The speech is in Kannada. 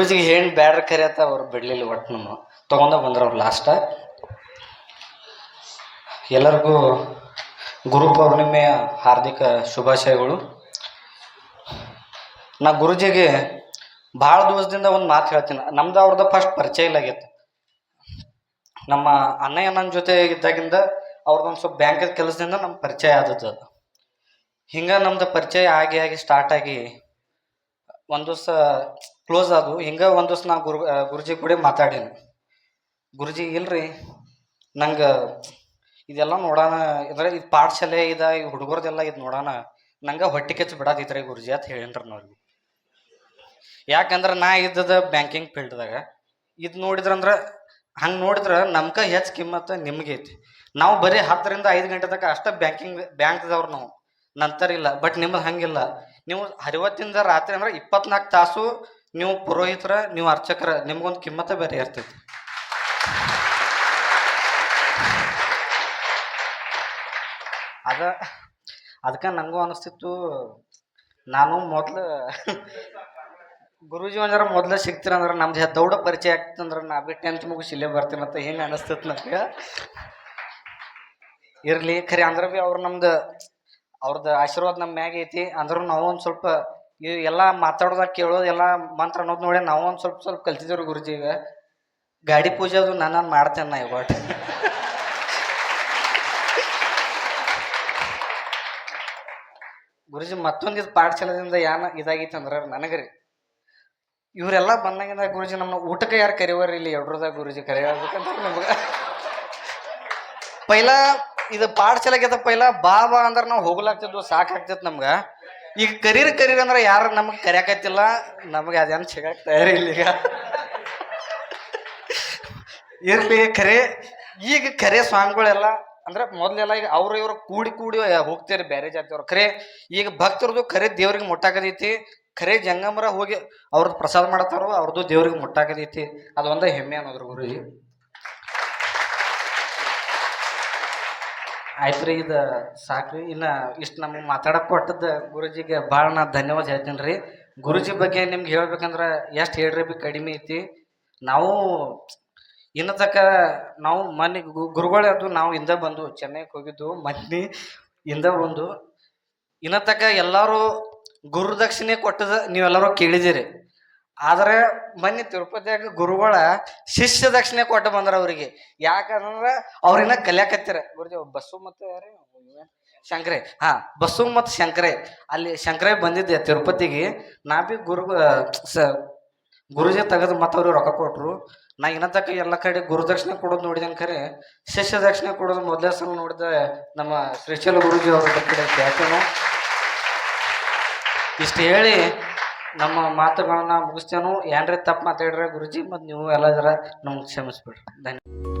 ಗುರುಜಿಗೆ ಏನು ಬ್ಯಾಡ್ರ ಅಂತ ಅವ್ರು ಬಿಡ್ಲಿಲ್ಲ ಒಟ್ಟು ನಮ್ಮ ತೊಗೊಂಡ ಬಂದ್ರು ಅವ್ರು ಲಾಸ್ಟ ಎಲ್ಲರಿಗೂ ಗುರು ಪೌರ್ಣಿಮೆಯ ಹಾರ್ದಿಕ ಶುಭಾಶಯಗಳು. ನಾ ಗುರುಜಿಗೆ ಭಾಳ ದಿವಸದಿಂದ ಒಂದು ಮಾತು ಹೇಳ್ತೀನಿ. ನಮ್ದು ಅವ್ರದ್ದು ಫಸ್ಟ್ ಪರಿಚಯ ಇಲ್ಲ ಆಗಿತ್ತು ನಮ್ಮ ಅಣ್ಣಯ್ಯ ನನ್ನ ಜೊತೆ ಇದ್ದಾಗಿಂದ ಅವ್ರದ್ದೊಂದು ಸ್ವಲ್ಪ ಬ್ಯಾಂಕದ ಕೆಲಸದಿಂದ ನಮ್ಮ ಪರಿಚಯ ಆದದ್ದು ಅದು. ಹಿಂಗೆ ನಮ್ದು ಪರಿಚಯ ಆಗಿ ಆಗಿ ಸ್ಟಾರ್ಟ್ ಆಗಿ ಒಂದು ದಿವಸ ಕ್ಲೋಸ್ ಆದವು. ಹಿಂಗೆ ಒಂದು ದಿವಸ ನಾ ಗುರು ಗುರುಜಿ ಕೂಡ ಮಾತಾಡೀನಿ. ಗುರುಜಿ, ಇಲ್ರಿ, ನಂಗೆ ಇದೆಲ್ಲ ನೋಡೋಣ ಅಂದ್ರೆ ಇದು ಪಾಠಶಾಲೆ ಇದ, ಈ ಹುಡುಗರದೆಲ್ಲ ಇದು ನೋಡೋಣ ನಂಗೆ ಹೊಟ್ಟೆ ಕೆಚ್ಚು ಬಿಡಾತೈತ್ರಿ ಗುರುಜಿ ಅಂತ ಹೇಳಿನ್ರಿ ಅವ್ರಿಗೆ ಯಾಕಂದ್ರೆ ನಾ ಇದ್ದದ ಬ್ಯಾಂಕಿಂಗ್ ಫೀಲ್ಡ್ದಾಗ ಇದು ನೋಡಿದ್ರಂದ್ರೆ ಹಂಗೆ ನೋಡಿದ್ರೆ ನಮ್ಕ ಹೆಚ್ಚು ಕಿಮ್ಮತ್ತು ನಿಮ್ಗೆ ಐತಿ. ನಾವು ಬರೀ ಹತ್ತರಿಂದ ಐದು ಗಂಟೆ ತನಕ ಅಷ್ಟೇ ಬ್ಯಾಂಕಿಂಗ್ ಬ್ಯಾಂಕ್ದವ್ರು ನಾವು. ನಂತರ ಇಲ್ಲ ಬಟ್ ನಿಮ್ಮದು ಹಂಗಿಲ್ಲ. ನೀವು ಅರವತ್ತಿಂದ ರಾತ್ರಿ ಅಂದ್ರೆ ಇಪ್ಪತ್ನಾಲ್ಕು ತಾಸು ನೀವು ಪುರೋಹಿತರ, ನೀವು ಅರ್ಚಕರ, ನಿಮಗೊಂದು ಕಿಮ್ಮತ್ತ ಬೇರೆ ಇರ್ತೈತಿ. ಅದ, ಅದಕ್ಕೆ ನನಗೂ ಅನಿಸ್ತಿತ್ತು, ನಾನು ಮೊದಲು ಗುರುಜಿ ಅಂದ್ರೆ ಮೊದಲು ಸಿಗ್ತೀರಂದ್ರೆ ನಮ್ದು ದೌಡ ಪರಿಚಯ ಆಗ್ತಂದ್ರೆ ನಾ ಬಿ ಟೆಂತ್ ಮುಗಿಸಿ ಇಲ್ಲೇ ಬರ್ತೀನಂತ ಹೆಂಗೆ ಅನಿಸ್ತೈತೆ ನನಗೆ ಇರಲಿ, ಖರೆ ಅಂದ್ರೆ ಭೀ ಅವ್ರು ನಮ್ದು ಅವ್ರದ್ದು ಆಶೀರ್ವಾದ ನಮ್ಮ ಮ್ಯಾಗ ಐತಿ, ಅಂದ್ರೂ ನಾವು ಒಂದು ಸ್ವಲ್ಪ ಇವು ಎಲ್ಲ ಮಾತಾಡೋದಾಗ ಕೇಳೋದು ಎಲ್ಲ ಮಂತ್ರ ಅನ್ನೋದು ನೋಡಿ ನಾವು ಒಂದು ಸ್ವಲ್ಪ ಸ್ವಲ್ಪ ಕಲ್ತಿದ್ದೇವ್ರಿ ಈಗ. ಗಾಡಿ ಪೂಜೆ ಅದು ನಾನು ಮಾಡ್ತೇನೆ ನಾ ಇವಾಗ. ಗುರುಜಿ ಮತ್ತೊಂದು ಇದು ಪಾಠಶಾಲದಿಂದ ಯಾನ ಇದಾಗಿತ್ತು ಅಂದ್ರೆ ನನಗೆ ರೀ ಇವರೆಲ್ಲ ಬಂದಾಗಿಂದ ಗುರುಜಿ ನಮ್ಮ ಊಟಕ್ಕೆ ಯಾರು ಕರೆಯುವರಿ ಇಲ್ಲಿ ಎರಡ್ರದಾಗ ಗುರುಜಿ ಕರೆಯೋಬೇಕಂತ ನಮ್ಗೆ. ಪೈಲ ಇದು ಪಾಠಶಾಲೆಗೆ ಪೈಲ ಬಾ ಬಾ ಅಂದ್ರೆ ನಾವು ಹೋಗ್ಲಾಗ್ತಿದ್ವು, ಸಾಕಾಗ್ತಿತ್ತು ನಮ್ಗೆ. ಈಗ ಕರೀರ್ ಕರೀರ್ ಅಂದ್ರೆ ಯಾರು ನಮಗೆ ಕರಿಯಾಕತ್ತಿಲ್ಲ. ನಮಗೆ ಅದೇನು ಸಿಗಕ್ಕೆ ತಯಾರಿ ಇಲ್ಲ ಈಗ. ಇರ್ಲಿ ಖರೆ ಈಗ ಖರೆ ಸ್ವಾಮಿಗಳೆಲ್ಲ ಅಂದ್ರೆ ಮೊದ್ಲೆಲ್ಲ ಈಗ ಅವ್ರ ಇವ್ರು ಕೂಡಿ ಕೂಡಿ ಹೋಗ್ತಾರೆ ಬೇರೆ ಜಾತಿಯವ್ರು ಖರೆ ಈಗ ಭಕ್ತರದು ಖರೆ ದೇವ್ರಿಗೆ ಮುಟ್ಟಾಕದೈತಿ ಖರೆ ಜಂಗಮರ ಹೋಗಿ ಅವ್ರದ್ದು ಪ್ರಸಾದ ಮಾಡ್ತಾರೋ ಅವ್ರದ್ದು ದೇವ್ರಿಗೆ ಮುಟ್ಟಾಕದೈತಿ ಅದು ಒಂದೇ ಹೆಮ್ಮೆ ಅನ್ನೋದ್ರ ಗುರುಜಿ. ಆಯ್ತು ರೀ ಇದು ಸಾಕ್ರಿ. ಇನ್ನು ಇಷ್ಟು ನಮಗೆ ಮಾತಾಡಕ್ ಕೊಟ್ಟದ್ದು ಗುರುಜಿಗೆ ಭಾಳ ನಾ ಧನ್ಯವಾದ ಹೇಳ್ತೀನಿ ರೀ ಗುರುಜಿ ಬಗ್ಗೆ ನಿಮ್ಗೆ ಹೇಳ್ಬೇಕಂದ್ರೆ ಎಷ್ಟು ಹೇಳ್ರಿ ಬಿ ಕಡಿಮೆ ಐತಿ. ನಾವು ಇನ್ನು ತಕ್ಕ ನಾವು ಮನೆ ಗುರುಗಳು ಅದು, ನಾವು ಹಿಂದೆ ಬಂದು ಚೆನ್ನೈಗೆ ಹೋಗಿದ್ದು, ಮನ್ನಿ ಹಿಂದೆ ಬಂದು. ಇನ್ನು ತಕ್ಕ ಎಲ್ಲರೂ ಗುರುದಕ್ಷಿಣೆ ಕೊಟ್ಟದ ನೀವೆಲ್ಲರೂ ಕೇಳಿದಿರಿ. ಆದರೆ ಮನ್ನಿ ತಿರುಪತಿಯಾಗ ಗುರುಗಳ ಶಿಷ್ಯ ದಕ್ಷಿಣೆ ಕೊಟ್ಟು ಬಂದ್ರ ಅವರಿಗೆ. ಯಾಕಂದ್ರೆ ಅವ್ರಿನ್ನ ಕಲ್ಯಾಕತ್ತಿರ. ಗುರುಜಿ ಬಸ್ಸು ಮತ್ತೆ ಯಾರು? ಶಂಕರೆ. ಹಾ ಬಸ್ಸು ಮತ್ತು ಶಂಕರೆ. ಅಲ್ಲಿ ಶಂಕರೆ ಬಂದಿದ್ದೆ ತಿರುಪತಿಗೆ. ನಾ ಬಿ ಗುರು ಸ, ಗುರುಜಿ ತೆಗೆದು ಮತ್ತು ಅವ್ರಿಗೆ ರೊಕ್ಕ ಕೊಟ್ಟರು ನಾ ತಕ್ಕ ಎಲ್ಲ ಕಡೆ ಗುರುದಕ್ಷಿಣೆ ಕೊಡೋದು ನೋಡಿದೇನೆ ಖರೆ? ಶಿಷ್ಯ ದಕ್ಷಿಣೆ ಕೊಡೋದು ಮೊದಲೇ ಸಲ ನೋಡಿದ ನಮ್ಮ ಶ್ರೀಶೈಲ ಗುರುಜಿ ಅವ್ರ ಕಡೆ ಯಾಕೆ ಇಷ್ಟು ಹೇಳಿ ನಮ್ಮ ಮಾತುಗಳನ್ನ ಮುಗಿಸ್ತೇನೋ ಏನ್ರಿ ತಪ್ಪು ಮಾತಾಡ್ರೆ ಗುರುಜಿ ಮತ್ತು ನೀವು ಎಲ್ಲದರ ನಮ್ಗೆ ಕ್ಷಮಿಸ್ಬಿಡ್ರಿ. ಧನ್ಯ